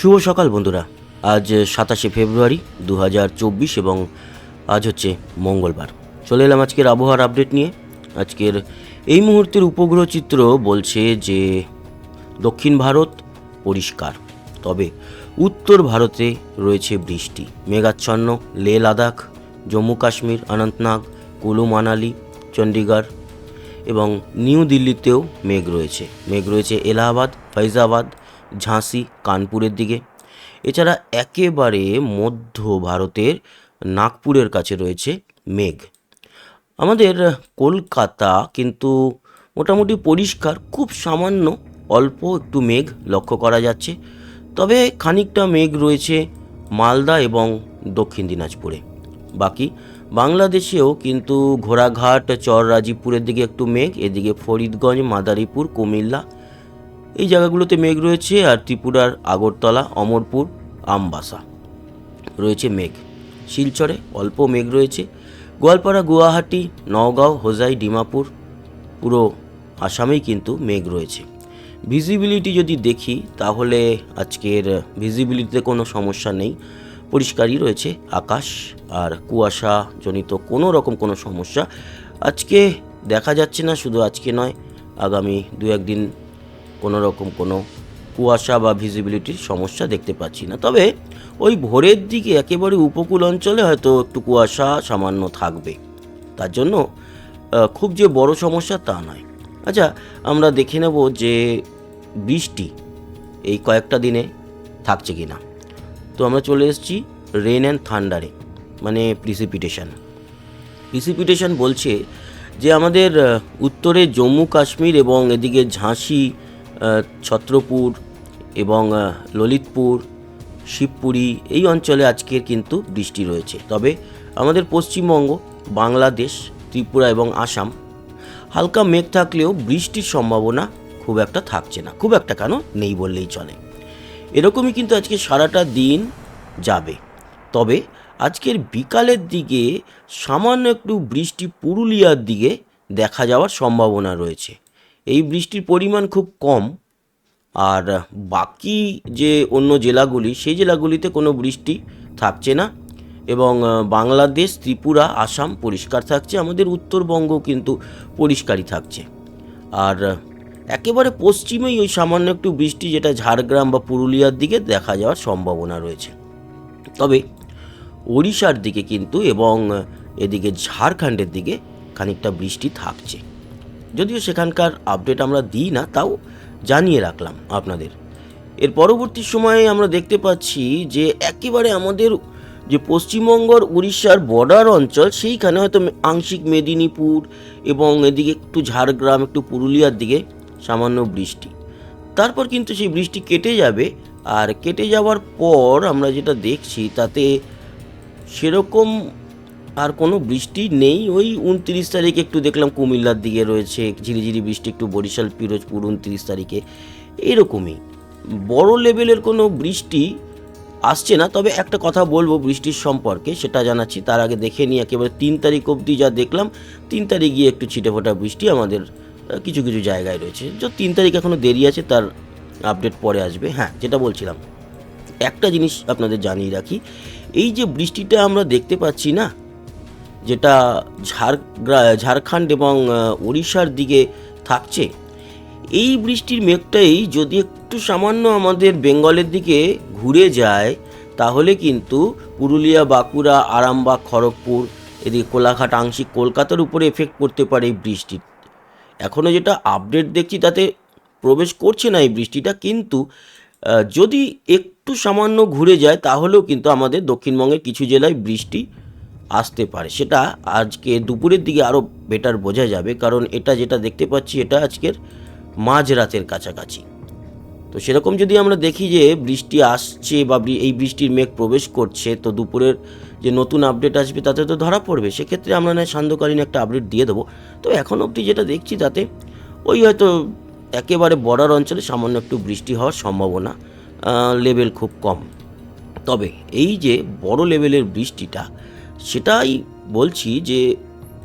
শুভ সকাল, বন্ধুরা। আজ সাতাশে ফেব্রুয়ারি দু হাজার চব্বিশ এবং আজ হচ্ছে মঙ্গলবার। চলে এলাম আজকের আবহাওয়ার আপডেট নিয়ে। আজকের এই মুহূর্তের উপগ্রহ চিত্র বলছে যে, দক্ষিণ ভারত পরিষ্কার, তবে উত্তর ভারতে রয়েছে বৃষ্টি। মেঘাচ্ছন্ন লে লাদাখ, জম্মু কাশ্মীর, অনন্তনাগ, কুলু, মানালি চণ্ডীগড় এবং নিউ দিল্লিতেও মেঘ রয়েছে। মেঘ রয়েছে এলাহাবাদ ফৈজাবাদ ঝাঁসি, কানপুরের দিকে। এছাড়া একেবারে মধ্য ভারতের নাগপুরের কাছে রয়েছে মেঘ। আমাদের কলকাতা কিন্তু মোটামুটি পরিষ্কার, খুব সামান্য অল্প একটু মেঘ লক্ষ্য করা যাচ্ছে। তবে খানিকটা মেঘ রয়েছে মালদা এবং দক্ষিণ দিনাজপুরে। বাকি বাংলাদেশেও কিন্তু ঘোড়াঘাট চর রাজীবপুরের দিকে একটু মেঘ, এদিকে ফরিদগঞ্জ, মাদারীপুর, কুমিল্লা এই জায়গাগুলোতে মেঘ রয়েছে আর ত্রিপুরার আগরতলা, অমরপুর, আমবাসা রয়েছে মেঘ। শিলচরে অল্প মেঘ রয়েছে। গোয়ালপাড়া, গুয়াহাটি, নওগাঁও, হোজাই, ডিমাপুর, পুরো আসামেই কিন্তু মেঘ রয়েছে। ভিজিবিলিটি যদি দেখি, তাহলে আজকের ভিজিবিলিটিতে কোনো সমস্যা নেই। পরিষ্কারই রয়েছে আকাশ আর কুয়াশা জনিত কোনো রকম কোনো সমস্যা আজকে দেখা যাচ্ছে না, শুধু আজকে নয়। আগামী দু একদিন কোনো রকম কোনো কুয়াশা বা ভিজিবিলিটির সমস্যা দেখতে পাচ্ছি না। তবে ওই ভোরের দিকে একেবারে উপকূল অঞ্চলে হয়তো একটু কুয়াশা সামান্য থাকবে। তার জন্য খুব যে বড় সমস্যা তা নয়। আচ্ছা আমরা দেখে নেব যে বৃষ্টি এই কয়েকটা দিনে থাকছে কি না তো আমরা চলে এসেছি রেন অ্যান্ড থান্ডারে মানে প্রিসিপিটেশন প্রিসিপিটেশন বলছে যে আমাদের উত্তরে জম্মু কাশ্মীর এবং এদিকে ঝাঁসি ছত্রপুর এবং ললিতপুর, শিবপুরি এই অঞ্চলে আজকের কিন্তু বৃষ্টি রয়েছে। তবে আমাদের পশ্চিমবঙ্গ, বাংলাদেশ, ত্রিপুরা এবং আসাম হালকা মেঘ থাকলেও বৃষ্টির সম্ভাবনা খুব একটা থাকছে না। খুব একটা কেন? নেই বললেই চলে। এরকমই কিন্তু আজকে সারাটা দিন যাবে। তবে আজকের বিকালের দিকে সামান্য একটু বৃষ্টি পুরুলিয়ার দিকে দেখা যাওয়ার সম্ভাবনা রয়েছে। এই বৃষ্টির পরিমাণ খুব কম। আর বাকি যে অন্য জেলাগুলি, সেই জেলাগুলিতে কোনো বৃষ্টি থাকছে না। এবং বাংলাদেশ, ত্রিপুরা, আসাম পরিষ্কার থাকছে, আমাদের উত্তরবঙ্গ কিন্তু পরিষ্কারই থাকছে। আর, একেবারে পশ্চিমেই ওই সামান্য একটু বৃষ্টি, যেটা ঝাড়গ্রাম বা পুরুলিয়ার দিকে দেখা যাওয়ার সম্ভাবনা রয়েছে। তবে ওড়িশার দিকে কিন্তু এবং এদিকে ঝাড়খণ্ডের দিকে খানিকটা বৃষ্টি থাকছে। যদিও সেখানকার আপডেট আমরা দিই না, তাও জানিয়ে রাখলাম আপনাদের। এর পরবর্তী সময়ে আমরা দেখতে পাচ্ছি যে একেবারে আমাদের যে পশ্চিমবঙ্গর উড়িষ্যার বর্ডার অঞ্চল, সেইখানে হয়তো আংশিক মেদিনীপুর এবং এদিকে একটু ঝাড়গ্রাম, একটু পুরুলিয়ার দিকে সামান্য বৃষ্টি। তারপর কিন্তু সেই বৃষ্টি কেটে যাবে আর কেটে যাওয়ার পর আমরা যেটা দেখছি তাতে সেরকম আর কোনো বৃষ্টি নেই। ওই উনত্রিশ তারিখে একটু দেখলাম কুমিল্লার দিকে রয়েছে, ঝিরিঝিরি বৃষ্টি, একটু বরিশাল, পিরোজপুর উনত্রিশ তারিখে। এরকমই। বড় লেভেলের কোনো বৃষ্টি আসছে না, তবে একটা কথা বলব বৃষ্টির সম্পর্কে, সেটা জানাচ্ছি। তার আগে দেখে নিই, একেবারে তিন তারিখ অবধি যা দেখলাম, তিন তারিখ গিয়ে একটু ছিটেফোঁটা বৃষ্টি আমাদের কিছু কিছু জায়গায় রয়েছে। যে, তিন তারিখ এখনও দেরি আছে, তার আপডেট পরে আসবে। হ্যাঁ যেটা বলছিলাম, একটা জিনিস আপনাদের জানিয়ে রাখি, এই যে বৃষ্টিটা আমরা দেখতে পাচ্ছি না যেটা ঝাড়গ্রা- ঝাড়খণ্ড এবং উড়িষ্যার দিকে থাকছে। এই বৃষ্টির মেঘটাই যদি একটু সামান্য আমাদের বেঙ্গলের দিকে ঘুরে যায়, তাহলে কিন্তু পুরুলিয়া, বাঁকুড়া, আরামবাগ, খড়গপুর, এদিকে কোলাঘাট, আংশিক কলকাতার উপরে এফেক্ট পড়তে পারে এই বৃষ্টির এখনও যেটা আপডেট দেখছি তাতে প্রবেশ করছে না এই বৃষ্টিটা, কিন্তু যদি একটু সামান্য ঘুরে যায়, তাহলেও কিন্তু আমাদের দক্ষিণবঙ্গের কিছু জেলায় বৃষ্টি আসতে পারে। সেটা আজকে দুপুরের দিকে আরও বেটার বোঝা যাবে, কারণ এটা যেটা দেখতে পাচ্ছি এটা আজকের মাঝরাতের কাছাকাছি। তো সেরকম যদি আমরা দেখি যে বৃষ্টি আসছে বা এই বৃষ্টির মেঘ প্রবেশ করছে, তো দুপুরের যে নতুন আপডেট আসবে তাতে তো ধরা পড়বে। সেক্ষেত্রে আমরা নয় সান্ধ্যকালীন একটা আপডেট দিয়ে দেবো। তো এখন অবধি যেটা দেখছি তাতে ওই হয়তো একেবারে বর্ডার অঞ্চলে সামান্য একটু বৃষ্টি হওয়ার সম্ভাবনা লেভেল খুব কম। তবে এই যে বড় লেভেলের বৃষ্টিটা সেটাই বলছি যে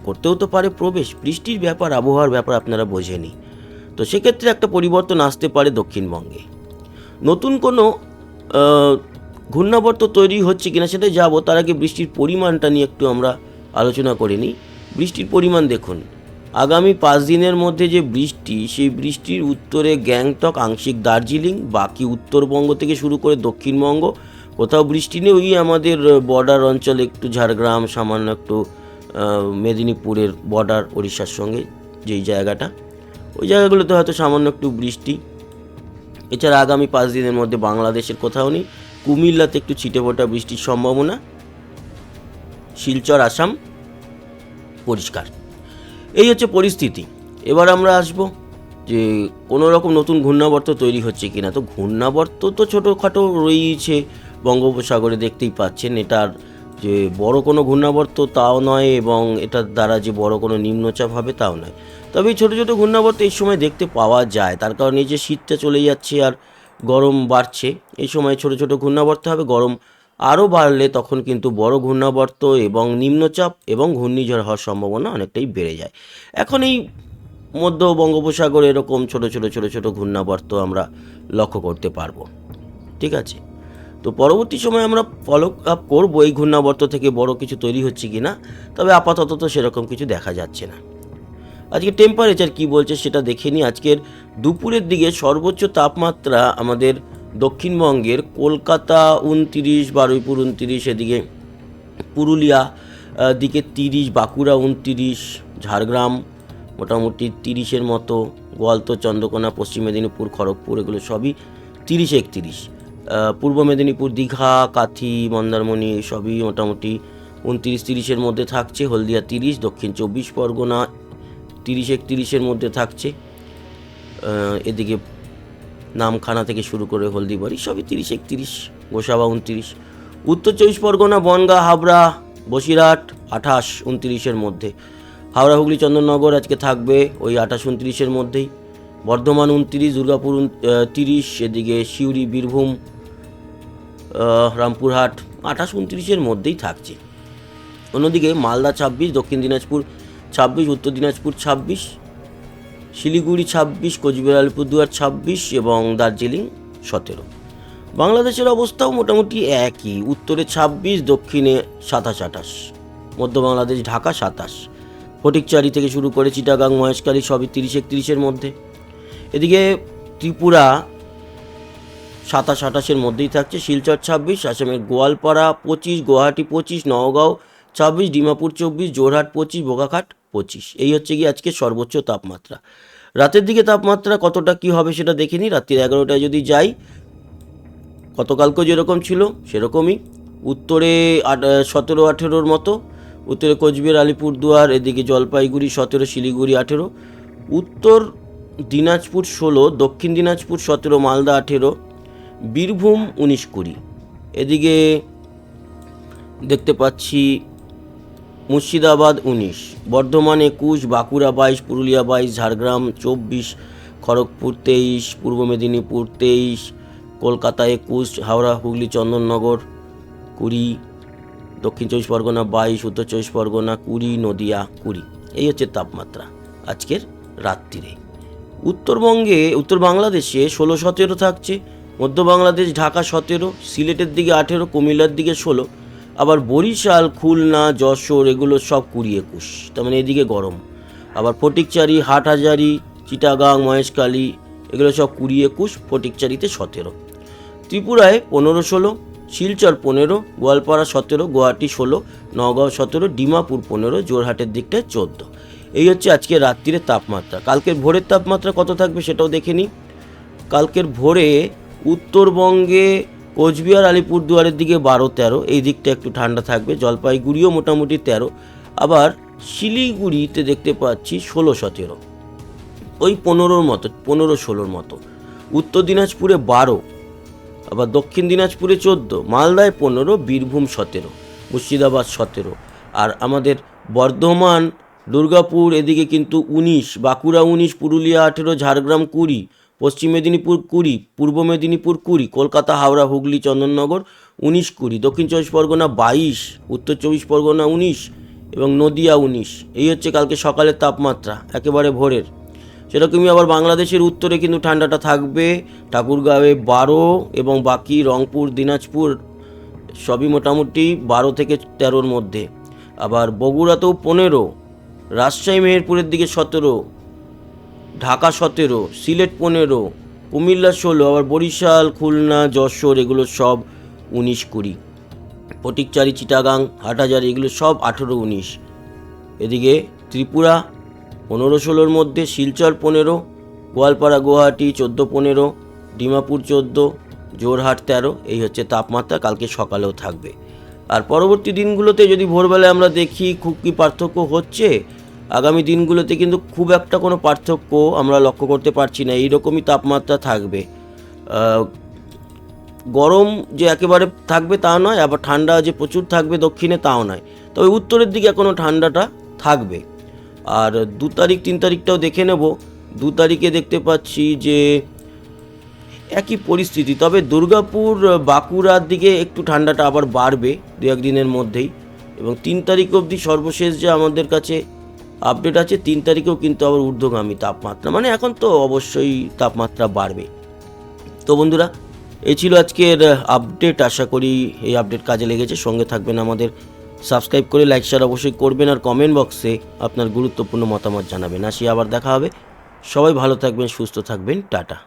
করতেও তো পারে প্রবেশ। বৃষ্টির ব্যাপার, আবহাওয়ার ব্যাপার আপনারা বোঝেনি তো সেক্ষেত্রে একটা পরিবর্তন আসতে পারে দক্ষিণবঙ্গে। নতুন কোনো ঘূর্ণাবর্ত তৈরি হচ্ছে কিনা সেটা যাব তার আগে বৃষ্টির পরিমাণটা নিয়ে একটু আমরা আলোচনা করে নিই। বৃষ্টির পরিমাণ দেখুন। আগামী পাঁচ দিনের মধ্যে যে বৃষ্টি, সেই বৃষ্টির উত্তরে গ্যাংটক, আংশিক দার্জিলিং, বাকি উত্তরবঙ্গ থেকে শুরু করে দক্ষিণবঙ্গ কোথাও বৃষ্টি নেই, ওই আমাদের বর্ডার অঞ্চলে একটু ঝাড়গ্রাম, সামান্য একটু মেদিনীপুরের বর্ডার ওড়িশার সঙ্গে যেই জায়গাটা, ওই জায়গাগুলোতে হয়তো সামান্য একটু বৃষ্টি। এছাড়া আগামী পাঁচ দিনের মধ্যে বাংলাদেশের কোথাও নেই, কুমিল্লাতে একটু ছিটে ফোটা বৃষ্টির সম্ভাবনা, শিলচর, আসাম, পরিষ্কার। এই হচ্ছে পরিস্থিতি। এবার আমরা আসব যে কোনো রকম নতুন ঘূর্ণাবর্ত তৈরি হচ্ছে কিনা। তো ঘূর্ণাবর্ত তো ছোটোখাটো রয়েইছে বঙ্গোপসাগরে দেখতেই পাচ্ছেন। এটার যে বড় কোনো ঘূর্ণাবর্ত তাও নয় এবং এটার দ্বারা যে বড় কোনো নিম্নচাপ হবে তাও নয়। তবে এই ছোটো ছোটো ঘূর্ণাবর্ত এই সময় দেখতে পাওয়া যায়। তার কারণে যে শীতটা চলে যাচ্ছে আর গরম বাড়ছে, এই সময় ছোটো ছোটো ঘূর্ণাবর্ত হবে, গরম আরও বাড়লে তখন কিন্তু বড় ঘূর্ণাবর্ত এবং নিম্নচাপ এবং ঘূর্ণিঝড় হওয়ার সম্ভাবনা অনেকটাই বেড়ে যায়। এখন এই মধ্য বঙ্গোপসাগরে এরকম ছোট ছোট ছোট ছোট ঘূর্ণাবর্ত আমরা লক্ষ্য করতে পারব। ঠিক আছে? তো পরবর্তী সময় আমরা ফলো আপ করব এই ঘূর্ণাবর্ত থেকে বড় কিছু তৈরি হচ্ছে কি না তবে আপাতত তো সেরকম কিছু দেখা যাচ্ছে না। আজকে টেম্পারেচার কি বলছে সেটা দেখে নিই। আজকের দুপুরের দিকে সর্বোচ্চ তাপমাত্রা আমাদের দক্ষিণবঙ্গের কলকাতা উনতিরিশ, বারুইপুর উনতিরিশ, এদিকে পুরুলিয়া দিকে তিরিশ, বাঁকুড়া উনতিরিশ, ঝাড়গ্রাম মোটামুটি তিরিশের মতো গোয়ালতো চন্দ্রকোনা, পশ্চিম মেদিনীপুর, খড়গপুর, এগুলো সবই তিরিশ, একতিরিশ। পূর্ব মেদিনীপুর, দীঘা, কাথি, মন্দারমণি সবই মোটামুটি উনতিরিশ তিরিশের মধ্যে থাকছে, হলদিয়া তিরিশ, দক্ষিণ চব্বিশ পরগনা তিরিশ একতিরিশের মধ্যে থাকছে। এদিকে নামখানা থেকে শুরু করে হলদিবাড়ি সবই তিরিশ একতিরিশ, গোসাবা উনতিরিশ। উত্তর চব্বিশ পরগনা, বনগাঁ, হাবড়া, বসিরহাট, আঠাশ উনতিরিশের মধ্যে। হাওড়া, হুগলি, চন্দননগর আজকে থাকবে ওই আঠাশ উনতিরিশের মধ্যেই। বর্ধমান উনতিরিশ, দুর্গাপুর তিরিশ, এদিকে সিউড়ি, বীরভূম রামপুরহাট আঠাশ উনত্রিশের মধ্যেই থাকছে। অন্যদিকে মালদা ছাব্বিশ, দক্ষিণ দিনাজপুর ছাব্বিশ, উত্তর দিনাজপুর ছাব্বিশ, শিলিগুড়ি ছাব্বিশ, কোচবিহার, আলিপুরদুয়ার ছাব্বিশ এবং দার্জিলিং সতেরো। বাংলাদেশের অবস্থাও মোটামুটি একই, উত্তরে ছাব্বিশ, দক্ষিণে সাতাশ আঠাশ, মধ্য বাংলাদেশ, ঢাকা সাতাশ। ফটিকচারি থেকে শুরু করে চিটাগাং, মহেশখালী সবই তিরিশ একত্রিশের মধ্যে। এদিকে ত্রিপুরা সাতাশ আঠাশের মধ্যেই থাকছে। শিলচর ছাব্বিশ, আসামের গোয়ালপাড়া পঁচিশ, গুয়াহাটি পঁচিশ, নওগাঁও ছাব্বিশ, ডিমাপুর চব্বিশ জোরহাট পঁচিশ, বোকাখাট পঁচিশ। এই হচ্ছে গিয়ে আজকে সর্বোচ্চ তাপমাত্রা। রাতের দিকে তাপমাত্রা কতটা কি হবে সেটা দেখে নিই। রাত্রির এগারোটায় যদি যাই গতকালকেও যেরকম ছিল সেরকমই। উত্তরে সতেরো, আঠেরোর মতো। উত্তরে কোচবিহার, আলিপুরদুয়ার, এদিকে জলপাইগুড়ি সতেরো, শিলিগুড়ি আঠেরো। উত্তর দিনাজপুর ষোলো, দক্ষিণ দিনাজপুর সতেরো, মালদা আঠেরো। বীরভূম উনিশ কুড়ি। এদিকে দেখতে পাচ্ছি মুর্শিদাবাদ উনিশ, বর্ধমান একুশ, বাঁকুড়া বাইশ, পুরুলিয়া বাইশ, ঝাড়গ্রাম চব্বিশ, খড়গপুর তেইশ, পূর্ব মেদিনীপুর তেইশ, কলকাতা একুশ, হাওড়া, হুগলি, চন্দননগর কুড়ি, দক্ষিণ চব্বিশ পরগনা বাইশ, উত্তর চব্বিশ পরগনা কুড়ি, নদিয়া কুড়ি। এই হচ্ছে তাপমাত্রা আজকের রাত্রিরে। উত্তরবঙ্গে, উত্তর বাংলাদেশে ষোলো সতেরো থাকছে মধ্য বাংলাদেশ, ঢাকা সতেরো, সিলেটের দিকে আঠেরো, কুমিল্লার দিকে ষোলো, আবার বরিশাল, খুলনা, যশোর, এগুলো সব কুড়ি একুশ। তার মানে এদিকে গরম। আবার ফটিকচারি, হাটহাজারি, চিটাগাং, মহেশখালী, এগুলো সব কুড়ি একুশ, ফটিকচারিতে সতেরো। ত্রিপুরায় পনেরো ষোলো, শিলচর পনেরো, গোয়ালপাড়া সতেরো, গুয়াহাটি ষোলো, নগাঁও সতেরো, ডিমাপুর পনেরো জোরহাটের দিকটায় চোদ্দ। এই হচ্ছে আজকে রাত্রিরের তাপমাত্রা। কালকের ভোরের তাপমাত্রা কত থাকবে সেটাও দেখে নিই। কালকের ভোরে উত্তরবঙ্গে কোচবিহার, আলিপুরদুয়ারের দিকে বারো, তেরো। এই দিকটা একটু ঠান্ডা থাকবে। জলপাইগুড়িও মোটামুটি তেরো। আবার শিলিগুড়িতে দেখতে পাচ্ছি ষোলো, সতেরো। ওই পনেরোর মতো, পনেরো, ষোলোর মতো। উত্তর দিনাজপুরে বারো। আবার দক্ষিণ দিনাজপুরে চোদ্দ। মালদায় পনেরো, বীরভূম সতেরো, মুর্শিদাবাদ সতেরো। আর আমাদের বর্ধমান, দুর্গাপুর, এদিকে কিন্তু উনিশ, বাঁকুড়া উনিশ, পুরুলিয়া আঠেরো, ঝাড়গ্রাম কুড়ি। পশ্চিম মেদিনীপুর কুড়ি, পূর্ব মেদিনীপুর কুড়ি, কলকাতা, হাওড়া, হুগলি, চন্দননগর উনিশ কুড়ি, দক্ষিণ চব্বিশ পরগনা বাইশ, উত্তর চব্বিশ পরগনা উনিশ এবং নদিয়া উনিশ। এই হচ্ছে কালকে সকালের তাপমাত্রা, একেবারে ভোরের। সেরকমই আবার বাংলাদেশের উত্তরে কিন্তু ঠান্ডাটা থাকবে। ঠাকুরগাঁওয়ে বারো এবং বাকি রংপুর, দিনাজপুর সবই মোটামুটি বারো থেকে তেরোর মধ্যে। আবার বগুড়াতেও পনেরো, রাজশাহী, মেহেরপুরের দিকে সতেরো ঢাকা সতেরো, সিলেট পনেরো, কুমিল্লা ষোলো, আবার বরিশাল, খুলনা, যশোর, এগুলো সব উনিশ কুড়ি। ফটিকচারি, চিটাগাং, হাটহাজারি, এগুলো সব আঠেরো উনিশ। এদিকে ত্রিপুরা পনেরো ষোলোর মধ্যে, শিলচর পনেরো, গোয়ালপাড়া, গুয়াহাটি চোদ্দ পনেরো, ডিমাপুর চোদ্দ জোরহাট তেরো, এই হচ্ছে তাপমাত্রা, কালকে সকালেও থাকবে। আর পরবর্তী দিনগুলোতে যদি ভোরবেলায় আমরা দেখি, খুব কি পার্থক্য হচ্ছে? আগামী দিনগুলোতে কিন্তু খুব একটা কোনো পার্থক্য আমরা লক্ষ্য করতে পারছি না, এইরকমই তাপমাত্রা থাকবে। গরম যে একেবারে থাকবে তা নয়, আবার ঠান্ডা যে প্রচুর থাকবে দক্ষিণে তাও নয়। তবে উত্তরের দিকে এখনও ঠান্ডাটা থাকবে। আর দু তারিখ, তিন তারিখটাও দেখে নেব। দু তারিখে দেখতে পাচ্ছি যে একই পরিস্থিতি, তবে দুর্গাপুর, বাঁকুড়ার দিকে একটু ঠান্ডাটা আবার বাড়বে দু একদিনের মধ্যেই। এবং তিন তারিখ অবধি সর্বশেষ যে আমাদের কাছে আপডেট আছে, তিন তারিখেও কিন্তু আবার ঊর্ধ্বগামী তাপমাত্রা। মানে এখন তো অবশ্যই তাপমাত্রা বাড়বে। তো বন্ধুরা এই ছিল আজকের আপডেট আশা করি এই আপডেট কাজে লেগেছে। সঙ্গে থাকবেন আমাদের। সাবস্ক্রাইব করে লাইক শেয়ার অবশ্যই করবেন আর কমেন্ট বক্সে আপনার গুরুত্বপূর্ণ মতামত জানাবেন। আসি, আবার দেখা হবে। সবাই ভালো থাকবেন, সুস্থ থাকবেন। টাটা।